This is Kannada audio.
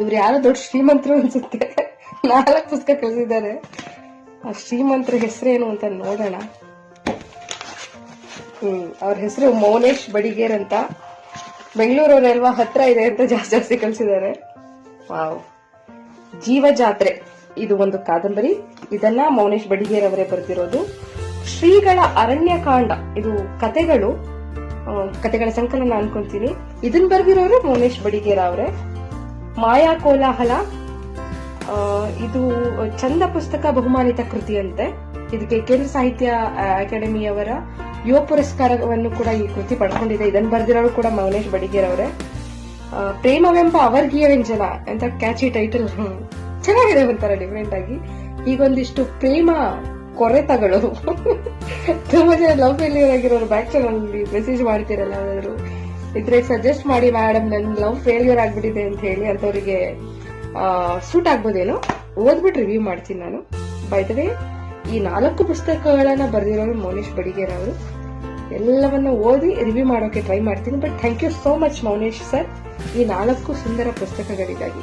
ಇವ್ರು ಯಾರು ದೊಡ್ಡ ಶ್ರೀಮಂತರು ಅನ್ಸುತ್ತೆ. ನಾಲ್ಕು ಪುಸ್ತಕ ಕಳಿಸಿದ್ದಾರೆ. ಆ ಶ್ರೀಮಂತರ ಹೆಸರೇನು ಅಂತ ನೋಡೋಣ. ಹ್ಮ್, ಅವ್ರ ಹೆಸರು ಮೌನೇಶ್ ಬಡಿಗೇರ್ ಅಂತ. ಬೆಂಗಳೂರವರೆಲ್ವಾ? ಹತ್ರ ಇದೆ ಅಂತ ಜಾಸ್ತಿ ಜಾಸ್ತಿ ಕಳಿಸಿದ್ದಾರೆ. ವಾವ್. ಜೀವ ಜಾತ್ರೆ ಇದು ಒಂದು ಕಾದಂಬರಿ. ಇದನ್ನ ಮೌನೇಶ್ ಬಡಿಗೇರ್ ಅವರೇ ಬರೆದಿರೋದು. ಶ್ರೀಗಳ ಅರಣ್ಯಕಾಂಡ. ಇದು ಕತೆಗಳು. ಕತೆಗಳ ಸಂಕಲನ ಅನ್ಕೊಂತೀನಿ. ಇದನ್ನ ಬರೆದಿರೋರು ಮೌನೇಶ್ ಬಡಿಗೇರ ಅವರೇ. ಮಾಯಾ ಕೋಲಾಹಲ ಇದು ಚಂದ ಪುಸ್ತಕ ಬಹುಮಾನಿತ ಕೃತಿಯಂತೆ. ಇದಕ್ಕೆ ಕೇಂದ್ರ ಸಾಹಿತ್ಯ ಅಕಾಡೆಮಿಯವರ ಯುವ ಪುರಸ್ಕಾರವನ್ನು ಕೂಡ ಈ ಕೃತಿ ಪಡ್ಕೊಂಡಿದೆ. ಇದನ್ನು ಬರೆದಿರೋರು ಕೂಡ ಮೌನೇಶ್ ಬಡಿಗೇರ್ ಅವರೇ ಪ್ರೇಮವೆಂಬ ಅವರ್ಗೀಯ ವ್ಯಂಜನ ಅಂತ ಕ್ಯಾಚಿ ಟೈಟಲ್ ಚೆನ್ನಾಗಿದೆ ಒಂಥರ ಡಿಫ್ರೆಂಟ್ ಆಗಿ. ಈಗೊಂದಿಷ್ಟು ಪ್ರೇಮ ಕೊರೆತಗಳು. ತುಂಬಾ ಜನ ಲವ್ ಫೇಲಿಯರ್ ಆಗಿರೋರು ಬ್ಯಾಕ್ ಚಾನಲ್ ಮೆಸೇಜ್ ಮಾಡ್ತಿರಲ್ಲ ಯಾವ್ದಾದ್ರು ಇದ್ರೆ ಸಜೆಸ್ಟ್ ಮಾಡಿ ಮೇಡಮ್ ನನ್ ಲವ್ ಫೇಲ್ಯೂರ್ ಆಗ್ಬಿಟ್ಟಿದೆ ಅಂತ ಹೇಳಿ ಅಂತವರಿಗೆ ಸೂಟ್ ಆಗ್ಬೋದೇನೋ, ಓದ್ಬಿಟ್ಟು ರಿವ್ಯೂ ಮಾಡ್ತೀನಿ ನಾನು. ಬೈ ದ ವೇ ಈ ನಾಲ್ಕು ಪುಸ್ತಕಗಳನ್ನ ಬರೆದಿರೋರು ಮೌನೇಶ್ ಬಡಿಗೇರ್ ಅವರು. ಎಲ್ಲವನ್ನ ಓದಿ ರಿವ್ಯೂ ಮಾಡೋಕೆ ಟ್ರೈ ಮಾಡ್ತೀನಿ but thank you so much Maunesh sir ಈ ನಾಲ್ಕು ಸುಂದರ ಪುಸ್ತಕಗಳಿಗಾಗಿ.